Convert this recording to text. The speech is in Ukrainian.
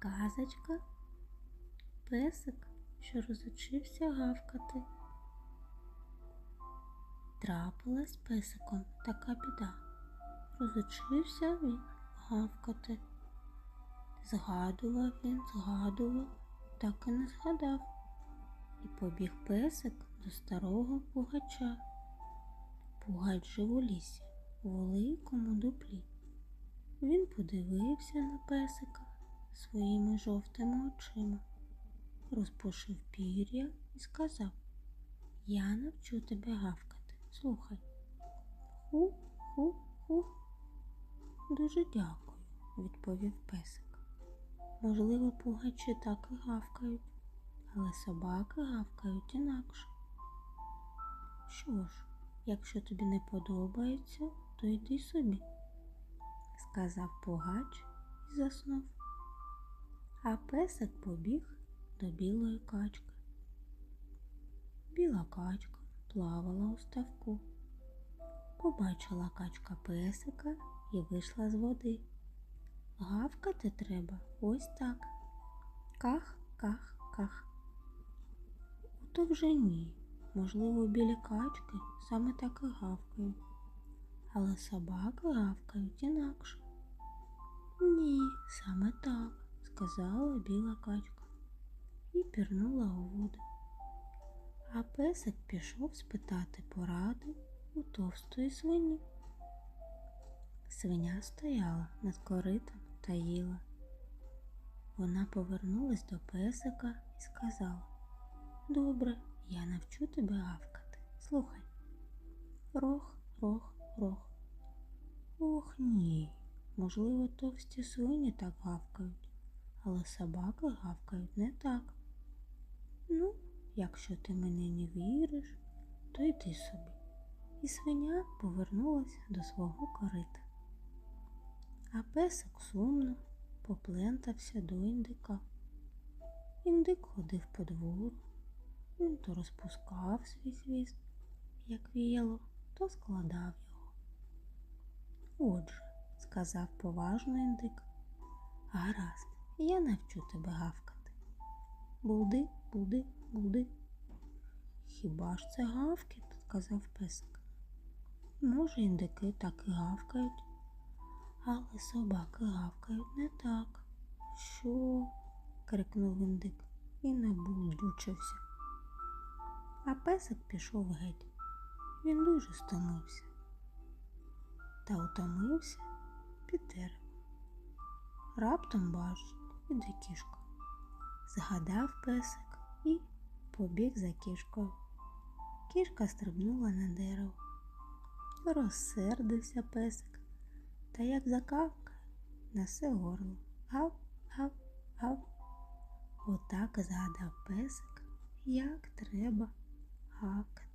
Казочка. Песик, що розучився гавкати. Трапилась песиком така біда. Розучився він гавкати. Згадував він, згадував, так і не згадав. І побіг песик до старого пугача. Пугач жив у лісі, у великому дуплі. Він подивився на песика своїми жовтими очима, розпушив пір'я і сказав Я навчу тебе гавкати. Слухай. Ху-ху-ху. Дуже дякую, відповів песик. Можливо, пугачі так і гавкають, але собаки гавкають інакше. Що ж, якщо тобі не подобається, то йди собі, сказав пугач і заснув. А песик побіг до білої качки. Біла качка плавала у ставку. Побачила качка песика і вийшла з води. Гавкати треба ось так. Ках, ках, ках. Ото вже ні. Можливо, білі качки саме так і гавкають. Але собаки гавкають інакше. Ні, саме так, сказала біла качка і пірнула у воду. А песик пішов спитати поради у товстої свині. Свиня стояла над коритом та їла. Вона повернулась до песика і сказала Добре, я навчу тебе гавкати. Слухай. Рох, рох, рох. Ох ні. Можливо, товсті свині так гавкають, але собаки гавкають не так. Ну, якщо ти мені не віриш, то йди собі. І свиня повернулася до свого корита. А песик сумно поплентався до індика. Індик ходив по двору, він то розпускав свій хвіст, як віяло, то складав його. Отже, сказав поважно індик, гаразд, я навчу тебе гавкати. Буди, буди, буди. Хіба ж це гавкіт? сказав песик. Може, індики так і гавкають, але собаки гавкають не так. Що? крикнув індик і набудючився. А песик пішов геть. Він дуже стомився. Та утомився під деревом. Раптом бачить, іде кішка. Згадав песик і побіг за кішкою. Кішка стрибнула на дерево. Розсердився песик та як закавкає на все горло. Гав, гав, гав. Отак згадав песик, як треба гавкати.